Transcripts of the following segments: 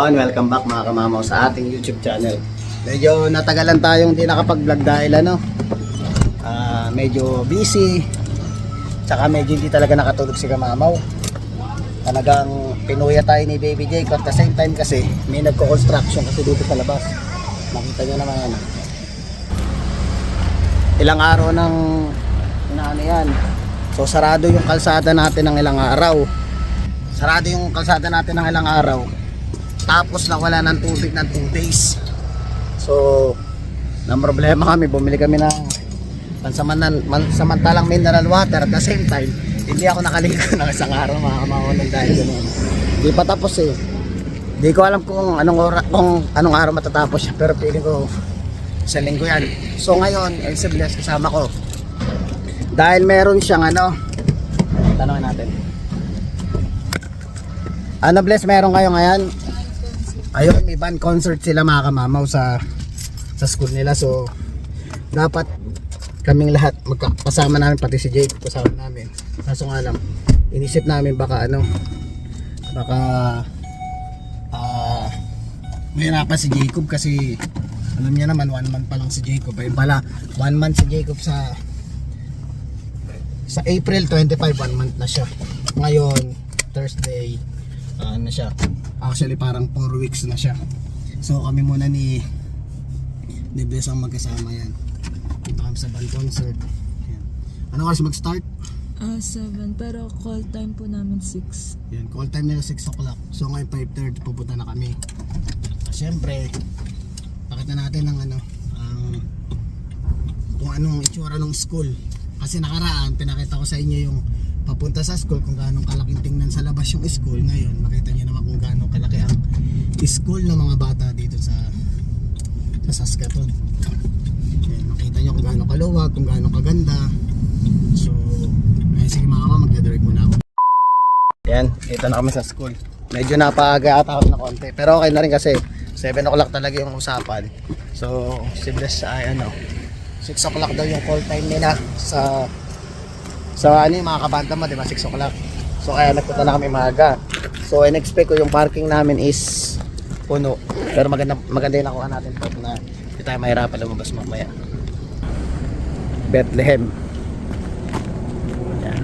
Yon, welcome back mga kamamaw sa ating YouTube channel. Medyo natagalan tayong di nakapag-vlog dahil ano, ah, medyo busy. Tsaka medyo hindi talaga nakatulog si kamamaw. Talagang pinuya tayo ni Baby Jake at the same time kasi may nagko-construction kasi dito sa labas. Makita nyo naman yan. Ilang araw nang inaano yan. So sarado yung kalsada natin ng ilang araw. Sarado yung kalsada natin ng ilang araw. Tapos nawala ng tubig ng 2 days. So, na problema kami, bumili kami ng pansamantalang, mineral water at the same time, hindi ako nakaligo ng isang araw mga kamawalan dahil ganun. Hindi pa tapos eh. Hindi ko alam kung anong ora, kung anong araw matatapos siya pero feeling ko sa linggo yan. So ngayon, El Bless kasama ko. Dahil meron siyang ano, tanongin natin. Ano bless meron kayo ngayon? Ayun, may band concert sila mga kamamaw sa sa school nila. So, dapat kaming lahat magkasama namin pati si Jake kasama namin. Kaso nga lang, inisip namin baka ano, baka ah mahirapan si Jacob kasi alam niya naman one month pa lang si Jacob. Ayun pala, one month si Jacob sa sa April 25, one month na siya. Ngayon, Thursday, ah, ano siya actually parang 4 weeks na siya so kami muna ni ni Bless ang magkasama yan punta kami sa band concert yan. ano oras mag-start? Ah, 7. Pero call time po namin 6. yan call time nila 6 o'clock so ngayon 5.30 pupunta na kami syempre pakita natin ang ano ang kung anong itsura ng school kasi nakaraan pinakita ko sa inyo yung papunta sa school kung gaano kalaking tingnan sa labas yung school ngayon makita niyo naman kung gaano kalaki ang school ng mga bata dito sa sa Saskatoon. Ayan, makita niyo kung gaano kaluwag kung gaano kaganda. So ayun sige mga kama magdadrive muna ako. Yan dito na kami sa school. Medyo napaaga ata ako na konti pero okay na rin kasi 7 o'clock talaga yung usapan. So si Bless ay ano 6 o'clock daw yung call time nila sa sa ano yung mga kabanda mo, di ba? 6 o'clock. So kaya nagpunta na kami maaga. So in-expect ko yung parking namin is puno. Pero maganda, maganda yung nakuha natin po na hindi tayo mahirapan lumabas mamaya. Bethlehem. Yan.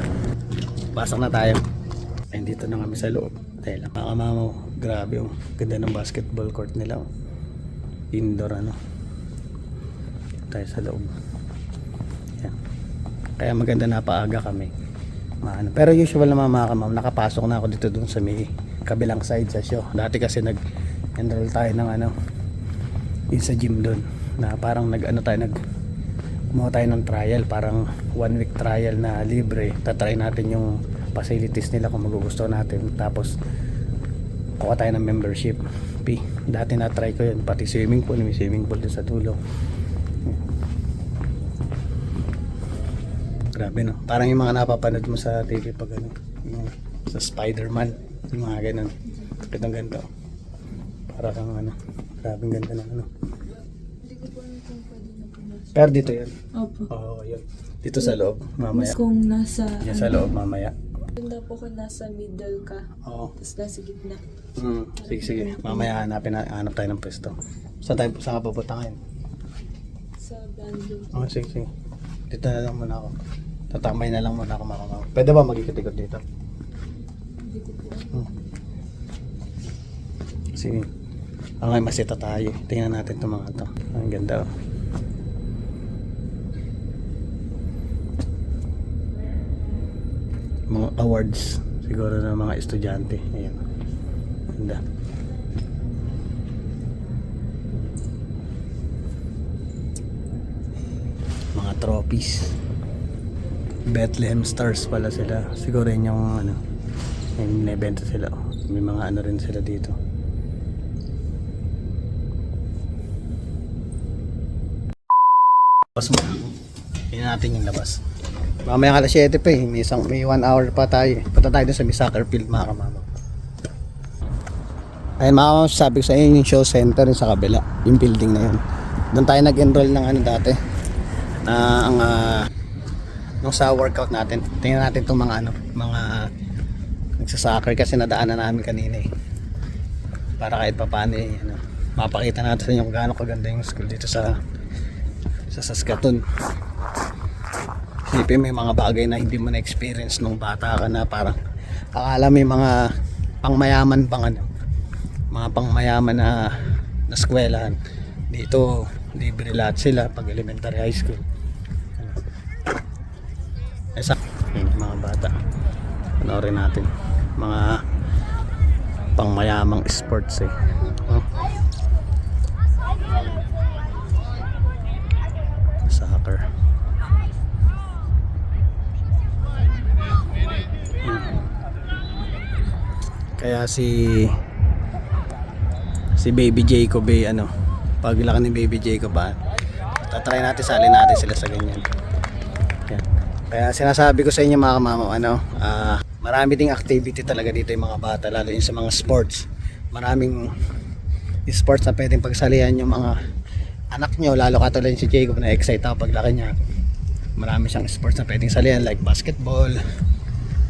Pasok na tayo. Ay, dito na kami sa loob. Dahil lang mga mamaw, grabe yung ganda ng basketball court nila. oh. Indoor ano. Tayo sa loob. Kaya maganda na paaga kami. Maano. Pero usual naman mga kamam, nakapasok na ako dito dun sa may kabilang side sa show. Dati kasi nag enroll tayo ng ano yung sa gym dun. Na parang nag ano tayo nag kumuha tayo ng trial. Parang one week trial na libre. Tatry natin yung facilities nila kung magugustuhan natin. Tapos kuha tayo ng membership. Fee dati na try ko yun. Pati swimming pool. May swimming pool din sa dulo Grabe no. Parang yung mga napapanood mo sa TV pag ano, yung sa Spider-Man, yung mga ganun. Gandang ganito. Para kang ano, grabe ganda ng ano. Pero dito yun. Opo. Oo, yun. Dito sa loob, mamaya. Mas kung nasa... Yan sa loob, mamaya. Ganda po kung nasa middle ka. Oo. Tapos nasa gitna. Hmm, sige, sige. Mamaya hanapin na, hanap tayo ng pwesto. Saan tayo, saan ka pupunta ngayon? Sa bandung. Oo, sige, sige. Dito na lang muna ako. Tatambay na lang muna ako mga kamama. Pwede ba mag-ikot-ikot dito? Hmm. Sige. Okay, masita tayo. Tingnan natin itong mga to. Ang ganda oh. Mga awards siguro ng mga estudyante. Ayan. Ganda. Mga trophies. Bethlehem Stars pala sila. Siguro yun yung ano, may binibenta sila. May mga ano rin sila dito. Labas mo. Tingnan natin yung labas. Mamaya alas 7 pa eh. May, isang, may 1 hour pa tayo. eh. Punta tayo sa may soccer field mga kamama. Ayun mga kamama, sabi ko sa inyo yung show center yung sa kabila. Yung building na yun. Doon tayo nag-enroll ng ano dati. Na ang ah, nung sa workout natin. Tingnan natin itong mga ano, mga nagsasoccer kasi nadaanan namin kanina eh. para kahit papaano eh, ano, mapakita natin yung gaano kaganda yung school dito sa sa Saskatoon. Isipin yung mga bagay na hindi mo na-experience nung bata ka na parang akala yung mga pangmayaman pang ano, mga pangmayaman na na eskwelahan. Dito, libre lahat sila pag elementary high school. Ano. Eh, sa yun, mga bata. Panoorin natin. Mga pangmayamang sports eh. Oh. Soccer. Kaya si si Baby Jacob eh, ano, pag laki ni Baby Jacob ba, tatry natin salin natin sila sa ganyan. Kaya sinasabi ko sa inyo mga kamama, ano, ah, marami ding activity talaga dito yung mga bata, lalo yung sa mga sports. Maraming sports na pwedeng pagsalihan yung mga anak nyo, lalo katulad yung si Jacob na excite ako paglaki niya. Marami siyang sports na pwedeng salihan like basketball,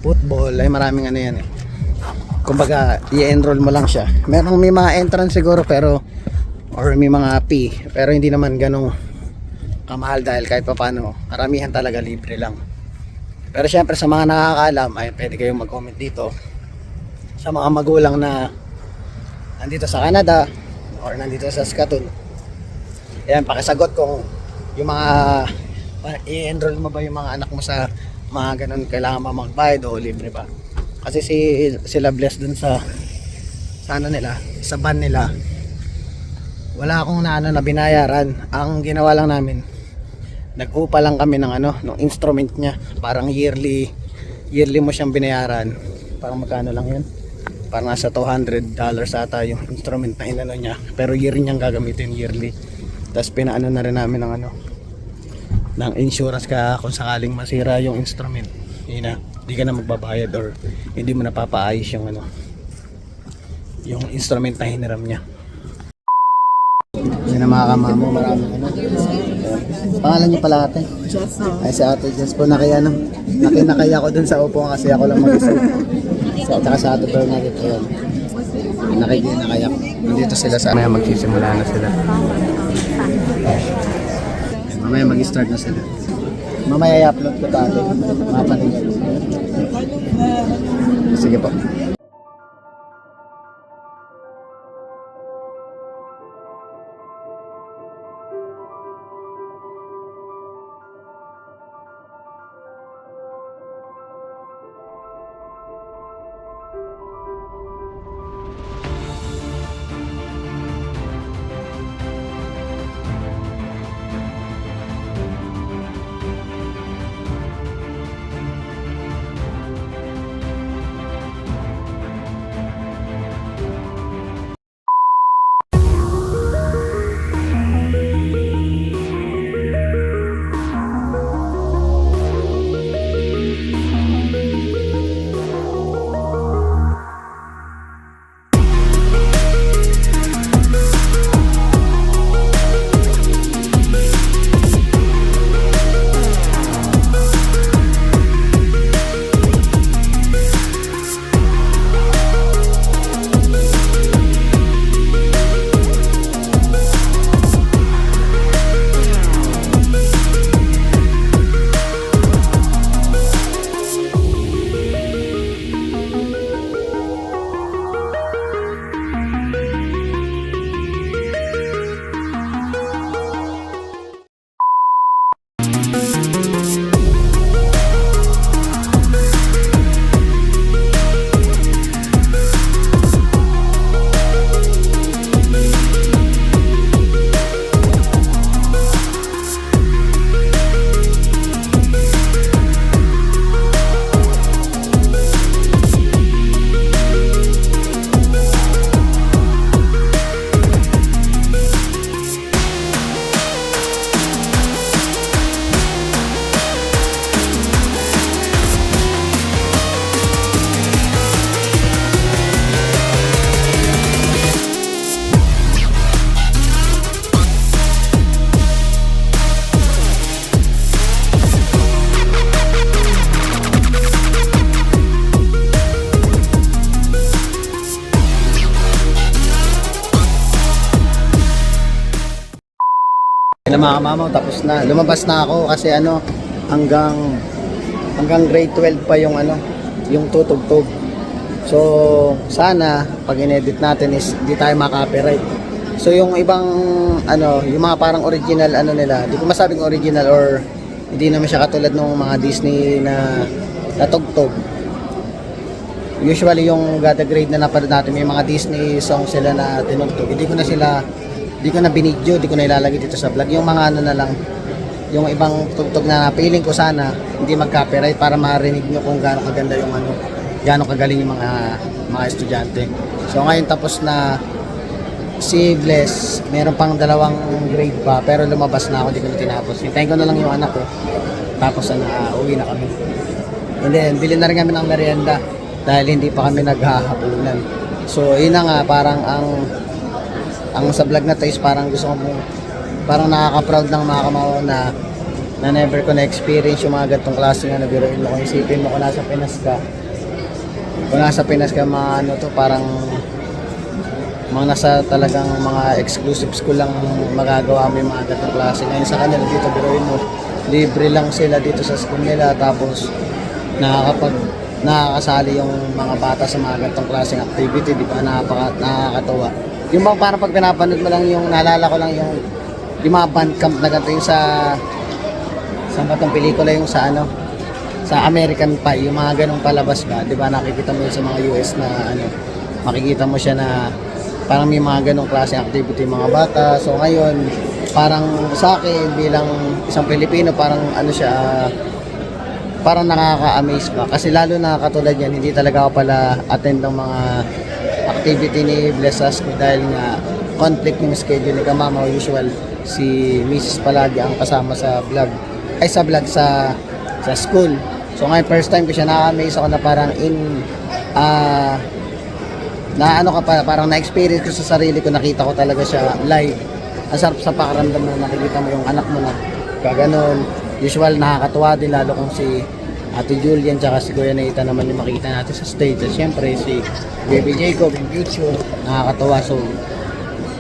football, ay maraming ano yan eh. Kumbaga, i-enroll mo lang siya. Merong may mga entrance siguro pero or may mga fee pero hindi naman ganong kamahal dahil kahit pa paano karamihan talaga libre lang. Pero syempre sa mga nakakaalam ay pwede kayong mag-comment dito. Sa mga magulang na nandito sa Canada or nandito sa Saskatoon. Yan pakisagot kung yung mga i-enroll mo ba yung mga anak mo sa mga ganun kailangan ba magbayad o libre ba? Kasi si sila blessed dun sa sa ano nila sa ban nila. Wala akong na ano na binayaran. Ang ginawa lang namin nag-upa lang kami ng ano ng instrument niya. Parang yearly yearly mo siyang binayaran. Parang magkano lang yun? Parang nasa 200 dollars ata yung instrument na inano niya. Pero year niyang gagamitin yearly. Tapos pinaano na rin namin ng ano ng insurance ka kung sakaling masira yung instrument. Yun na hindi ka na magbabayad or hindi mo napapaayos yung ano yung instrument na hiniram niya. Yun ang mga kamamo, maraming ano. Pangalan niyo pala ate? Just Ay si ate Jess po nakaya ano. Nakinakay ako dun sa upo kasi ako lang mag-isa. Sa tsaka sa ate Bernadette ayun. Nakikita na kaya. Nandito sila sa mamaya magsisimula na sila. Mamaya mag-start na sila. Mamaya i-upload ko ito ate. Mapatingin. Sige po. Mamaw, tapos na. Lumabas na ako kasi ano, hanggang hanggang grade 12 pa yung ano, yung tutugtog. So, sana pag inedit natin is di tayo makapiright. So, yung ibang ano, yung mga parang original ano nila, di ko masabing original or hindi naman siya katulad ng mga Disney na natugtog. Usually yung Gada Grade na napanood natin, may mga Disney songs sila na tinugtog. Hindi ko na sila, hindi ko na binidyo, hindi ko na ilalagay dito sa vlog. Yung mga ano na lang, yung ibang tugtog na feeling ko sana hindi mag-copyright para marinig nyo kung gaano kaganda yung ano, gaano kagaling yung mga mga estudyante. So ngayon tapos na si Bless, meron pang dalawang grade pa pero lumabas na ako, hindi ko na tinapos. Hintayin ko na lang yung anak ko. Tapos ano, ah, uwi na kami. And then, bilhin na rin kami ng merienda dahil hindi pa kami naghahapunan. So, yun na nga, parang ang ang sa vlog na to is parang gusto ko parang nakaka-proud ng mga kamawa na na never ko na-experience yung mga gantong klase na biruin mo. Kung isipin mo kung nasa Pinas ka, kung nasa Pinas ka, mga ano to, parang mga nasa talagang mga exclusive school lang magagawa mo yung mga gantong klase. Ngayon sa kanila dito, biruin mo, libre lang sila dito sa school nila tapos nakakapag nakakasali yung mga bata sa mga gantong klaseng activity, di ba? Nakaka, nakakatuwa. Yung bang parang pag pinapanood mo lang yung, naalala ko lang yung, yung mga band camp na ganito yung sa, sa batong pelikula yung sa ano, sa American Pie, yung mga ganong palabas ba, di ba? Nakikita mo yun sa mga US na ano, makikita mo siya na parang may mga ganong klase activity yung mga bata. So ngayon, parang sa akin bilang isang Pilipino, parang ano siya, parang nakaka-amaze pa. Kasi lalo na katulad yan, hindi talaga ako pala attend ng mga activity ni Bless Us dahil nga conflict yung schedule ni Kamama usual si Mrs. palagi ang kasama sa vlog ay sa vlog sa sa school so ngayon first time ko siya na-amaze ako na parang in ah na ano ka pa, parang na-experience ko sa sarili ko, nakita ko talaga siya live. Ang sarap sa pakaramdam na nakikita mo yung anak mo na gaganon. Usual nakakatuwa din lalo kung si Ate Julian tsaka si Kuya Nathan naman yung makita natin sa stage. At syempre si Baby Jacob yung future nakakatuwa. So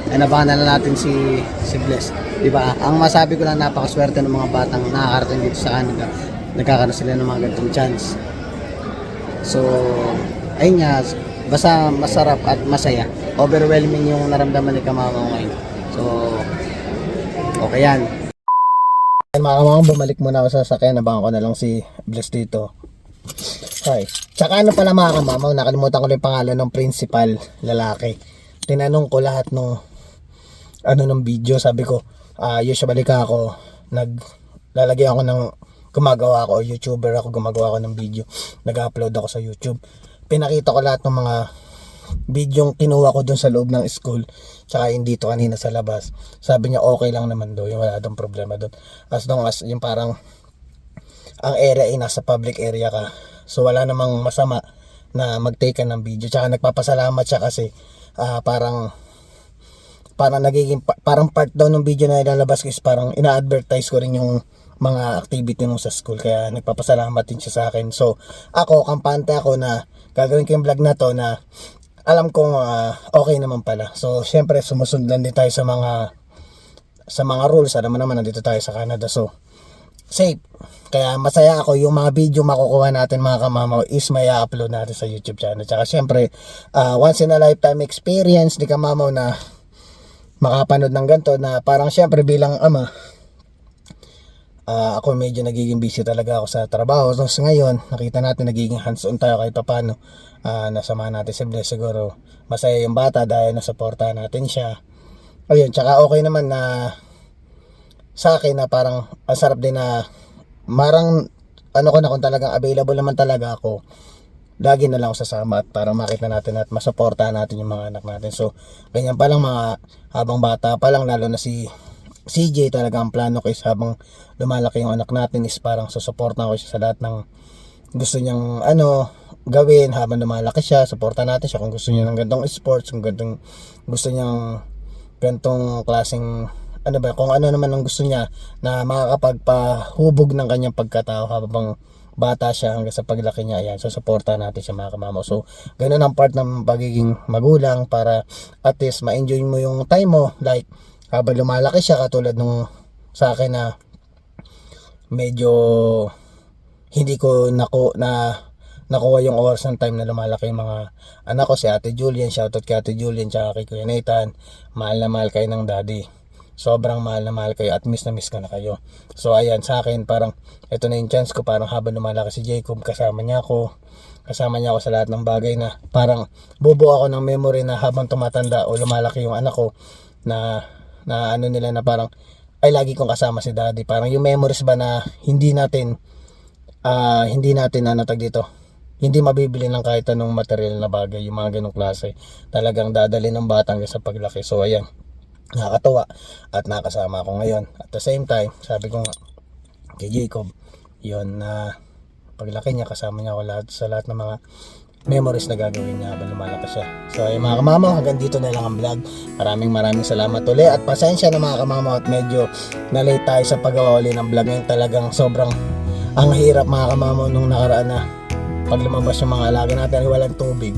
anabangan na natin si si Bless. 'Di ba? Ang masabi ko lang napakaswerte ng mga batang nakakarating dito sa Canada. Nagkakaroon sila ng mga ganitong chance. So, ayun nga, basta masarap at masaya. Overwhelming yung naramdaman ni Kamama ngayon. So, okay yan. Mga kamama, bumalik muna ako sa sasakyan. Nabangan ko na lang si Bless dito. Hi. Tsaka ano pala mga kamama, nakalimutan ko lang yung pangalan ng principal, lalaki. Tinanong ko lahat nung ano ng video, sabi ko, ah usually ka ako, nag, lalagay ako ng gumagawa ako, YouTuber ako, gumagawa ako ng video, nag-upload ako sa YouTube. Pinakita ko lahat ng mga video kinuha ko dun sa loob ng school tsaka yung dito kanina sa labas. Sabi niya okay lang naman daw yung wala daw problema doon as long as yung parang ang area ay nasa public area ka. So wala namang masama na mag-take ka ng video. Tsaka nagpapasalamat siya kasi ah, parang parang nagiging pa- parang part daw ng video na ilalabas ko is parang ina-advertise ko rin yung mga activity nung sa school. Kaya nagpapasalamat din siya sa akin. So ako kampante ako na gagawin ko yung vlog na to na alam kong ah, okay naman pala. So syempre sumusunod lang din tayo sa mga sa mga rules. Alam mo naman nandito tayo sa Canada. So safe. Kaya masaya ako. Yung mga video makukuha natin mga kamamaw is may upload natin sa YouTube channel. Tsaka syempre ah, once in a lifetime experience ni kamamaw na makapanood ng ganito na parang syempre bilang ama ah, ako medyo nagiging busy talaga ako sa trabaho. So ngayon nakita natin nagiging hands on tayo kahit paano ah nasama natin si Bless siguro masaya yung bata dahil nasuportahan natin siya. Ayun tsaka okay naman na sa akin na parang ang sarap din na marang ano ko na kung talagang available naman talaga ako lagi na lang ako sasama at para makita natin at masuportahan natin yung mga anak natin. So, ganyan pa lang mga habang bata pa lang, lalo na si CJ talaga ang plano ko is habang lumalaki yung anak natin is parang susuportahan ko siya sa lahat ng gusto niyang ano gawin habang lumalaki siya, suportahan natin siya kung gusto niya ng gantong sports, kung gantong gusto niyang gantong klaseng ano ba, kung ano naman ang gusto niya na makakapagpahubog ng kanyang pagkatao habang bata siya hanggang sa paglaki niya, ayan, so suportahan natin siya mga kamamo. So, ganun ang part ng pagiging magulang para at least ma-enjoy mo yung time mo, like, habang lumalaki siya, katulad nung sa akin na medyo hindi ko nako na nakuha yung oras ng time na lumalaki yung mga anak ko si Ate Julian shoutout kay Ate Julian tsaka kay Kuya Nathan. Mahal na mahal kayo ng daddy. Sobrang mahal na mahal kayo at miss na miss ko na kayo. So ayan sa akin parang ito na yung chance ko. Parang habang lumalaki si Jacob kasama niya ako. Kasama niya ako sa lahat ng bagay na parang bubuo ako ng memory na habang tumatanda o lumalaki yung anak ko na na ano nila na parang ay lagi kong kasama si daddy. Parang yung memories ba na hindi natin ah hindi natin na natag dito. Hindi mabibili ng kahit anong material na bagay yung mga ganong klase. Talagang dadali ng batang sa paglaki. So ayan. Nakakatawa at nakasama ako ngayon. At the same time sabi ko nga kay Jacob yon na paglaki niya kasama niya ako lahat sa lahat ng mga memories na gagawin niya habang lumalaki siya. So ay mga kamamaw, hanggang dito na lang ang vlog. Maraming maraming salamat uli at pasensya na mga kamamaw at medyo na-late tayo sa paggawa uli ng vlog ngayon talagang sobrang ang hirap mga kamamaw nung nakaraan na pag lumabas yung mga alaga natin walang tubig.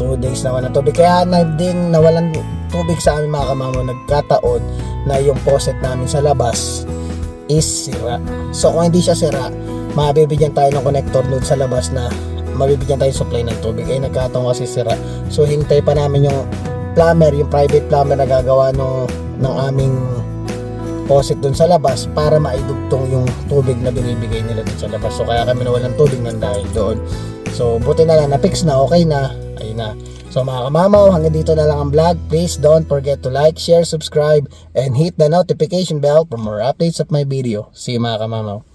Two days na walang tubig. Kaya na din nawalan tubig sa amin mga kamamaw nagkataon na yung faucet namin sa labas is sira. So kung hindi siya sira, mabibigyan tayo ng connector node sa labas na mabibigyan tayo supply ng tubig ay nagkataon kasi sira so hintay pa namin yung plumber yung private plumber na gagawa no, ng aming faucet dun sa labas para maidugtong yung tubig na binibigay nila dun sa labas so kaya kami nawalan tubig ng dahil doon so buti na lang na fix na okay na ayun na So mga kamamaw, hanggang dito na lang ang vlog. Please don't forget to like, share, subscribe, and hit the notification bell for more updates of my video. See you mga kamamaw.